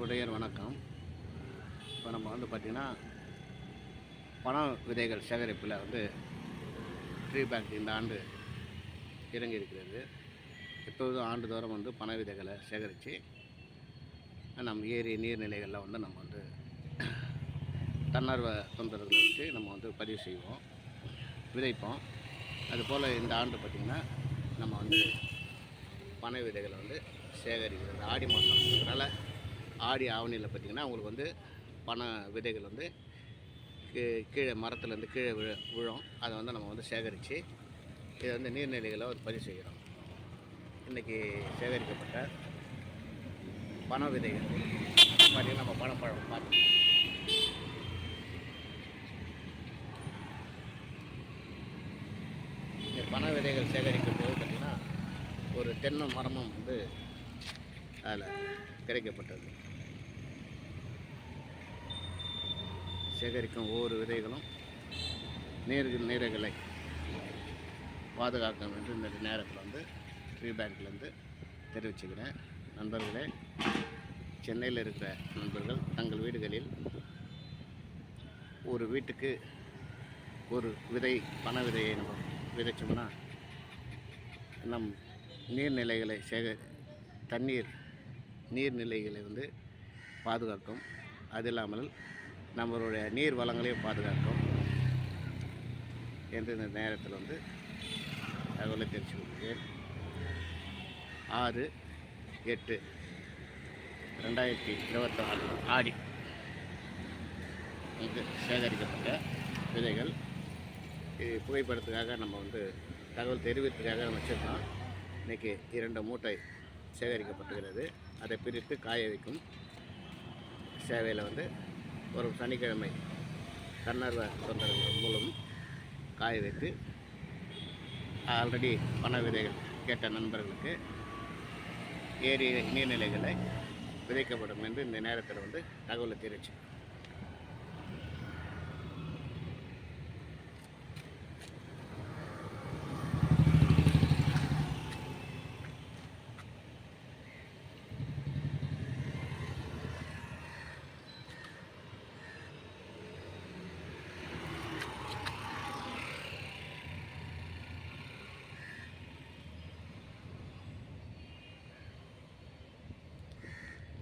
அன்புடையர் வணக்கம். இப்போ நம்ம வந்து பார்த்திங்கன்னா பண விதைகள் சேகரிப்பில் வந்து ட்ரீ பேங்க் இந்த ஆண்டு இறங்கி இருக்கிறது. எப்பொழுதும் ஆண்டுதோறும் வந்து பண விதைகளை சேகரித்து நம்ம ஏரி நீர்நிலைகளில் வந்து நம்ம வந்து தன்னார்வ தொண்டர்களை வச்சு நம்ம வந்து பதிவு செய்வோம் விதைப்போம். அதுபோல் இந்த ஆண்டு பார்த்திங்கன்னா நம்ம வந்து பனை விதைகளை வந்து சேகரிக்கிறது ஆடி மாதம் அதனால் ஆடி ஆவணியில் பார்த்திங்கன்னா உங்களுக்கு வந்து பண விதைகள் வந்து கீழே மரத்துலேருந்து கீழே விழ விழும். அதை வந்து நம்ம வந்து சேகரித்து இதை வந்து நீர்நிலைகளை ஒரு பதிவு செய்கிறோம். இன்றைக்கி சேகரிக்கப்பட்ட பண விதைகள். பார்த்திங்கன்னா நம்ம பனப்பழம் பார்த்து. இந்த பண விதைகள் சேகரிக்கும் போது பார்த்திங்கன்னா ஒரு தென்னை மரமும் வந்து அதில் கிடைக்கப்பட்டது. சேகரிக்கும் ஒவ்வொரு விதைகளும் நீர் நீர்களை பாதுகாக்கும் என்று இந்த நேரத்தில் வந்து ட்ரீ பேங்க்லேருந்து தெரிவிச்சுக்கிறேன். நண்பர்களே சென்னையில் இருக்கிற நண்பர்கள் தங்கள் வீடுகளில் ஒரு வீட்டுக்கு ஒரு விதை பண விதையை நம்ம விதைச்சோம்னா நம் நீர்நிலைகளை சேக தண்ணீர் நீர்நிலைகளை வந்து பாதுகாக்கும். அது இல்லாமல் நம்மளுடைய நீர் வளங்களையும் பாதுகாக்கும் என்று இந்த நேரத்தில் வந்து தகவலை தெரிவித்து கொள்கிறேன். ஆறு எட்டு ரெண்டாயிரத்தி இருபத்தாறு ஆடி வந்து சேகரிக்கப்பட்ட விதைகள். இது புகைப்படத்துக்காக நம்ம வந்து தகவல் தெரிவித்துக்காக நம்ம வச்சுருக்கோம். இன்றைக்கி இரண்டு மூட்டை சேகரிக்கப்பட்டுகிறது அதை பிரித்து காய வைக்கும் சேவையில் வந்து ஒரு சனிக்கிழமை தன்னார்வ தொண்டர்கள் மூலம் காய வைத்து ஆல்ரெடி பண விதைகள் கேட்ட நண்பர்களுக்கு ஏரி நீர்நிலைகளை விதைக்கப்படும் என்று இந்த நேரத்தில் வந்து தகவலை தெரிவிச்சு